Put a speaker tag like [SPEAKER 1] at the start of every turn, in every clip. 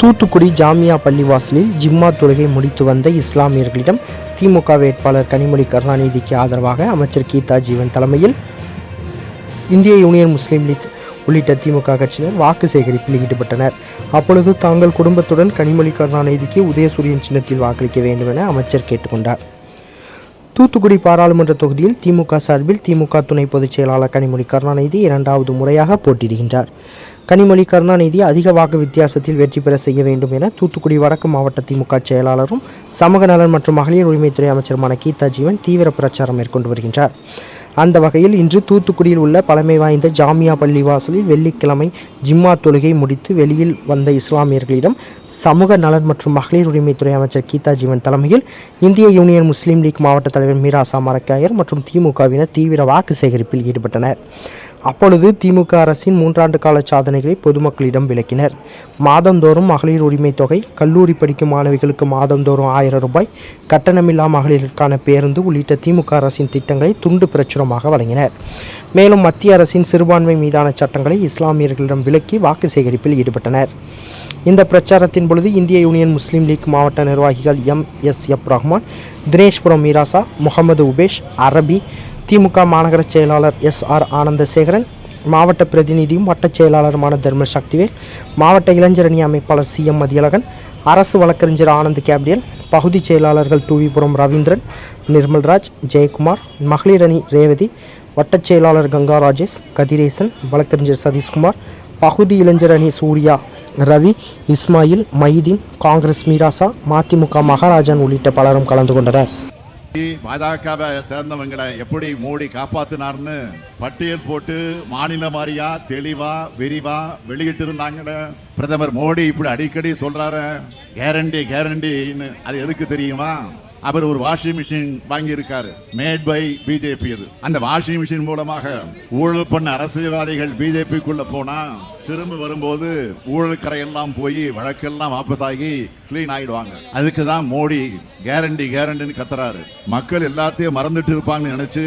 [SPEAKER 1] தூத்துக்குடி ஜாமியா பள்ளிவாசலில் ஜிம்மா தொழுகை முடித்து வந்த இஸ்லாமியர்களிடம் திமுக வேட்பாளர் கனிமொழி கருணாநிதிக்கு ஆதரவாக அமைச்சர் கீதா ஜீவன் தலைமையில் இந்திய யூனியன் முஸ்லீம் லீக் உள்ளிட்ட திமுக கட்சியினர் வாக்கு சேகரிப்பில் ஈடுபட்டனர். அப்பொழுது தாங்கள் குடும்பத்துடன் கனிமொழி கருணாநிதிக்கு உதயசூரியன் சின்னத்தில் வாக்களிக்க வேண்டும் என அமைச்சர் கேட்டுக்கொண்டார். தூத்துக்குடி பாராளுமன்ற தொகுதியில் திமுக சார்பில் திமுக துணை பொதுச் செயலாளர் கனிமொழி கருணாநிதி இரண்டாவது முறையாக போட்டியிடுகின்றார். கனிமொழி கருணாநிதி அதிக வாக்கு வித்தியாசத்தில் வெற்றி பெற செய்ய வேண்டும் என தூத்துக்குடி வடக்கு மாவட்ட திமுக செயலாளரும் சமூக நலன் மற்றும் மகளிர் உரிமைத்துறை அமைச்சருமான கீதா ஜீவன் தீவிர பிரச்சாரம் மேற்கொண்டு வருகின்றார். அந்த வகையில் இன்று தூத்துக்குடியில் உள்ள பழமை வாய்ந்த ஜாமியா பள்ளிவாசலில் வெள்ளிக்கிழமை ஜிம்மா தொழுகை முடித்து வெளியில் வந்த இஸ்லாமியர்களிடம் சமூக நலன் மற்றும் மகளிர் உரிமைத்துறை அமைச்சர் கீதா ஜீவன் தலைமையில் இந்திய யூனியன் முஸ்லீம் லீக் மாவட்ட தலைவர் மீராசா மரக்காயர் மற்றும் திமுகவினர் தீவிர வாக்கு சேகரிப்பில் ஈடுபட்டனர். அப்பொழுது திமுக அரசின் மூன்றாண்டு கால சாதனைகளை பொதுமக்களிடம் விளக்கினர். மாதந்தோறும் மகளிர் உரிமை தொகை கல்லூரி படிக்கும் மாணவிகளுக்கு மாதந்தோறும் ஆயிரம் ரூபாய் கட்டணமில்லா மகளிருக்கான பேருந்து உள்ளிட்ட திமுக அரசின் திட்டங்களை துண்டு பிரச்சுரமாக வழங்கினர். மேலும் மத்திய அரசின் சிறுபான்மை மீதான சட்டங்களை இஸ்லாமியர்களிடம் விலக்கி வாக்கு சேகரிப்பில் ஈடுபட்டனர். இந்த பிரச்சாரத்தின் பொழுது இந்திய யூனியன் முஸ்லீம் லீக் மாவட்ட நிர்வாகிகள் எம். எஸ். எப். ரஹ்மான் தினேஷ்புரம் மீராசா முகமது உபேஷ் அரபி திமுக மாநகர செயலாளர் எஸ். ஆர். ஆனந்தசேகரன் மாவட்ட பிரதிநிதியும் வட்டச் செயலாளருமான தர்ம சக்திவேல் மாவட்ட இளைஞரணி அமைப்பாளர் சி. எம். மதியழகன் அரசு வழக்கறிஞர் ஆனந்த் கேப்ரியன் பகுதிச் செயலாளர்கள் தூவிபுரம் ரவீந்திரன் நிர்மல்ராஜ் ஜெயக்குமார் மகளிர் அணி ரேவதி வட்டச் செயலாளர் கங்கா ராஜேஷ் கதிரேசன் வழக்கறிஞர் சதீஷ்குமார் பகுதி இளைஞர் அணி சூர்யா ரவி இஸ்மாயில் மைதீன் காங்கிரஸ் மீராசா மதிமுக மகாராஜன் உள்ளிட்ட பலரும் கலந்து கொண்டனர்.
[SPEAKER 2] பாஜகவை சேர்ந்தவங்களை எப்படி மோடி காப்பாத்தினார்னு பட்டியல் போட்டு மாநில வாரியா தெளிவா விரிவா வெளியிட்டு இருந்தாங்கன்னு பிரதமர் மோடி இப்படி அடிக்கடி சொல்றாரு. கேரண்டி கேரண்டின்னு. அது எதுக்கு தெரியுமா? அவர் ஒரு வாஷிங் மிஷின் வாங்கி இருக்காரு மேட் பை பிஜேபி அது. அந்த வாஷிங் மிஷின் மூலமாக ஊழல் பண்ண அரசியல்வாதிகள் பிஜேபிக்குள்ள போனா திரும்ப வரும்போது ஊழல் கரையெல்லாம் போய் வழக்கெல்லாம் வாபஸ் ஆகி கிளீன் ஆகிடுவாங்க அதுக்கு தான் மோடி கேரண்டி கேரண்டின்னு கத்துறாரு. மக்கள் எல்லாத்தையும் மறந்துட்டு இருப்பாங்கன்னு நினைச்சு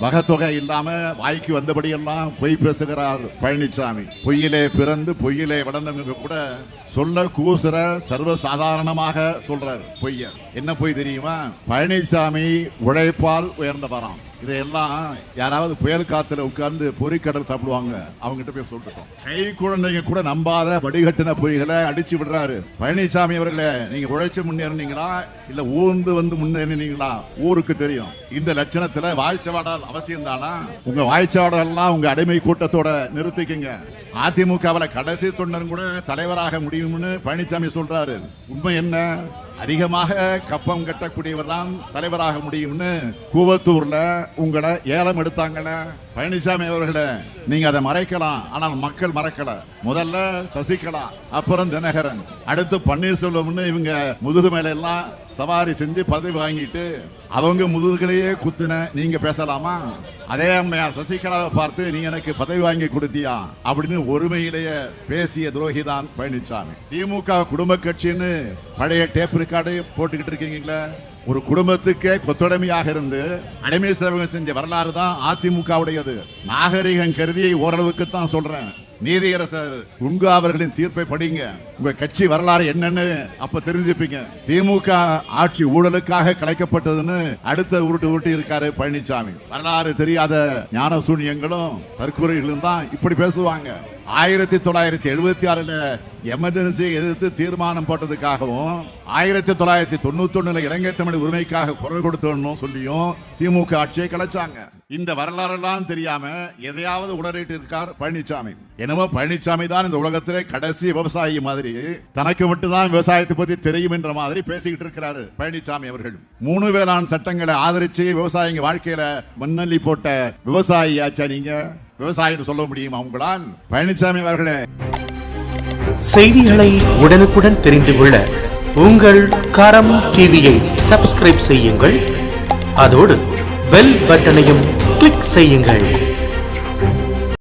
[SPEAKER 2] வகத்தொகை இல்லாம வாய்க்கு வந்தபடியெல்லாம் பொய் பேசுகிறார் பழனிசாமி பொய்யிலே பிறந்து பொய்யிலே வளர்ந்தவங்க கூட சொல்ல கூசுற சர்வ சாதாரணமாக சொல்றாரு பொய்ய என்ன பொய் தெரியுமா? பழனிசாமி உழைப்பால் உயர்ந்தவராம். இதையெல்லாம் யாராவது புயல் காத்துல உட்கார்ந்து பொறிக்கடல் சாப்பிடுவாங்க. அவங்ககிட்ட போய் சொல்லிட்டோம் கை குழந்தைங்க கூட நம்பாத வடிகட்டின பொய்களை அடிச்சு விடுறாரு. பழனிசாமி அவர்களே நீங்க உழைச்சு முன்னேறினீங்களா? இல்ல ஊர்ந்து வந்து முன்னேறினீங்களா? ஊருக்கு தெரியும். இந்த லட்சணத்துல வாய்ச்சவாடால் அவசியம் தானா? உங்க வாய்ச்சவாடலாம் எல்லாம் உங்க அடிமை கூட்டத்தோட நிறுத்திக்கங்க. அதிமுகவில் கடைசி தொண்டன் கூட தலைவராக முடியும்னு பழனிசாமி சொல்றாரு. உண்மை என்ன? அதிகமாக கப்பம் கட்டக்கூடியவர் தான் தலைவராக முடியும்னு கூவத்தூர்ல உங்களை ஏலம் எடுத்தாங்கல்ல பழனிசாமி அவர்களே நீங்க அதை மறைக்கலாம். ஆனால் மக்கள் மறக்கல. முதல்ல சசிகலா அப்புறம் தினகரன். அடுத்து பன்னீர்செல்வம்னு இவங்க முதுகு மேல எல்லாம் சவாரி செஞ்சு பதவி வாங்கிட்டு அவங்க முதுகுலையே குத்துன. நீங்க பேசலாமா? அதே அம்மையா சசிகலாவை பார்த்து நீ எனக்கு பதவி வாங்கி கொடுத்தியா? அப்படின்னு ஒருமையிலேயே பேசிய துரோகி தான் பழனிசாமி. திமுக குடும்ப கட்சின்னு பழைய டேப் ரெக்கார்டு போட்டுக்கிட்டு இருக்கீங்களா. ஒரு குடும்பத்துக்கே கொத்தடிமையாக இருந்து அடிமை சேவகம் செஞ்ச வரலாறு தான் அதிமுகவுடையது. நாகரிகம் கருதியை ஓரளவுக்கு தான் சொல்றேன். நீதியரசர் உங்க அவர்களின் தீர்ப்பை படிங்க. உங்க கட்சி வரலாறு என்னன்னு அப்ப தெரிஞ்சுப்பீங்க. திமுக ஆட்சி ஊழலுக்காக கலைக்கப்பட்டதுன்னு அடுத்த உருட்டு உருட்டி இருக்காரு பழனிசாமி வரலாறு தெரியாத ஞான சூன்யங்களும் தற்கொலைகளும் தான் இப்படி பேசுவாங்க. ஆயிரத்தி தொள்ளாயிரத்தி எழுபத்தி ஆறுல எமர்ஜென்சியை எதிர்த்து தீர்மானம் போட்டதுக்காகவும் ஆயிரத்தி தொள்ளாயிரத்தி தொண்ணூத்தி ஒண்ணுல இலங்கை தமிழ் உரிமைக்காக குரல் கொடுத்தோம் சொல்லியும் திமுக ஆட்சியை கலைச்சாங்க. இந்த வரலாறெல்லாம் தெரியாம எதையாவது உளறிட்டு இருக்கார் பழனிசாமி என்னமோ பழனிசாமி தான் இந்த உலகத்திலே கடைசி விவசாயி மாதிரி தனக்கு மட்டும்தான் விவசாயத்தை பத்தி தெரியும் என்ற மாதிரி பேசிக்கிட்டு இருக்கிறாரு பழனிசாமி அவர்கள். மூணு வேளாண் சட்டங்களை ஆதரிச்சு விவசாயிங்க வாழ்க்கையில மண்ணள்ளி போட்ட விவசாயி ஆச்சா நீங்க? விவசாயின்னு சொல்ல முடியும் உங்களால்? பழனிசாமி அவர்களே.
[SPEAKER 3] செய்திகளை உடனுக்குடன் தெரிந்து கொள்ள உங்கள் கரம் டிவியை சப்ஸ்கிரைப் செய்யுங்கள். அதோடு பெல் பட்டனையும் கிளிக் செய்யுங்கள்.